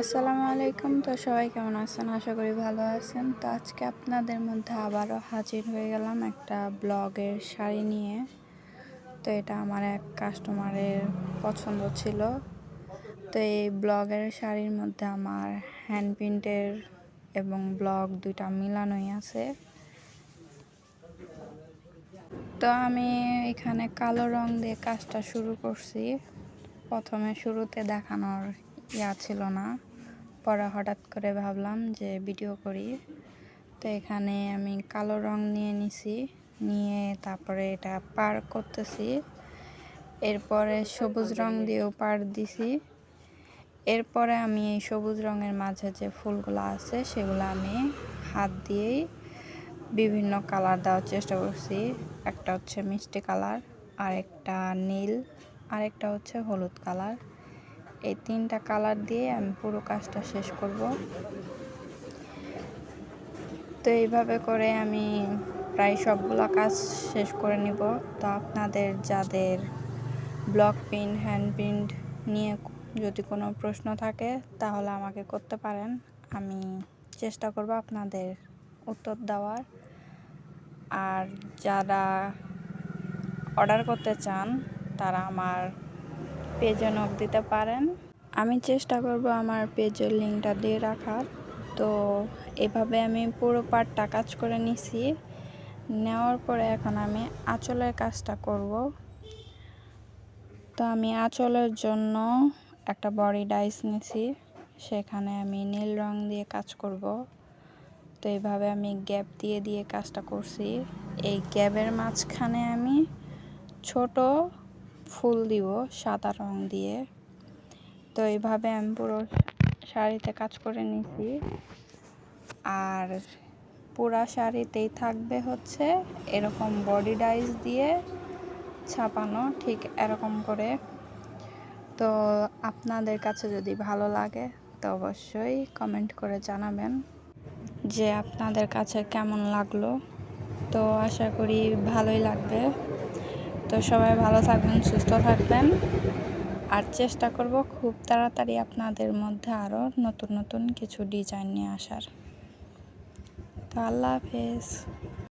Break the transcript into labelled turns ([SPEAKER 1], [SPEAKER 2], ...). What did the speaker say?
[SPEAKER 1] আসসালামু আলাইকুম। তো সবাই কেমন আছেন? আশা করি ভালো আছেন। তো আজকে আপনাদের মধ্যে আবারও হাজির হয়ে গেলাম একটা ব্লগের শাড়ি নিয়ে। তো এটা আমার এক কাস্টমারের পছন্দ ছিল। তো এই ব্লগের শাড়ির মধ্যে আমার হ্যান্ড প্রিন্টের এবং ব্লগ দুইটা মিলানোই আছে। তো আমি এখানে কালো রং দিয়ে কাজটা শুরু করছি। প্রথমে শুরুতে দেখানোর ইয়া ছিল না। পরে হঠাৎ করে ভাবলাম যে ভিডিও করি। তো এখানে আমি কালো রং নিয়ে নিছি, নিয়ে তারপরে এটা পার করতেছি। এরপরে সবুজ রং দিয়েও পার দিছি। এরপরে আমি এই সবুজ রঙের মাঝে যে ফুলগুলো আছে, সেগুলো আমি হাত দিয়েই বিভিন্ন কালার দেওয়ার চেষ্টা করছি। একটা হচ্ছে মিষ্টি কালার আর একটা নীল, আরেকটা হচ্ছে হলুদ কালার। এই তিনটা কালার দিয়ে আমি পুরো কাজটা শেষ করব। তো এইভাবে করে আমি প্রায় সবগুলো কাজ শেষ করে নিব। তো আপনাদের যাদের ব্লক প্রিন্ট, হ্যান্ড প্রিন্ট নিয়ে যদি কোনো প্রশ্ন থাকে, তাহলে আমাকে করতে পারেন। আমি চেষ্টা করব আপনাদের উত্তর দেওয়ার। আর যারা অর্ডার করতে চান, তারা আমার পেজে নক দিতে পারেন। আমি চেষ্টা করব আমার পেজের লিঙ্কটা দিয়ে রাখার। তো এভাবে আমি পুরো পার্টটা কাজ করে নিছি। নেওয়ার পরে এখন আমি আঁচলের কাজটা করব। তো আমি আঁচলের জন্য একটা বডি ডাইস নিছি। সেখানে আমি নীল রং দিয়ে কাজ করব। তো এইভাবে আমি গ্যাপ দিয়ে দিয়ে কাজটা করছি। এই গ্যাপের মাঝখানে আমি ছোট ফুল দিব সাদা রং দিয়ে। তো এইভাবে আমি পুরো শাড়িতে কাজ করে নিছি। আর পুরা শাড়িতেই থাকবে হচ্ছে এরকম বডি ডাইস দিয়ে ছাপানো, ঠিক এরকম করে। তো আপনাদের কাছে যদি ভালো লাগে, তো অবশ্যই কমেন্ট করে জানাবেন যে আপনাদের কাছে কেমন লাগল। তো আশা করি ভালোই লাগবে। তো সবাই ভালো থাকবেন, সুস্থ থাকবেন। আর চেষ্টা করব খুব তাড়াতাড়ি আপনাদের মধ্যে আরও নতুন নতুন কিছু ডিজাইন নিয়ে আসার। তো আল্লাহ হাফেজ।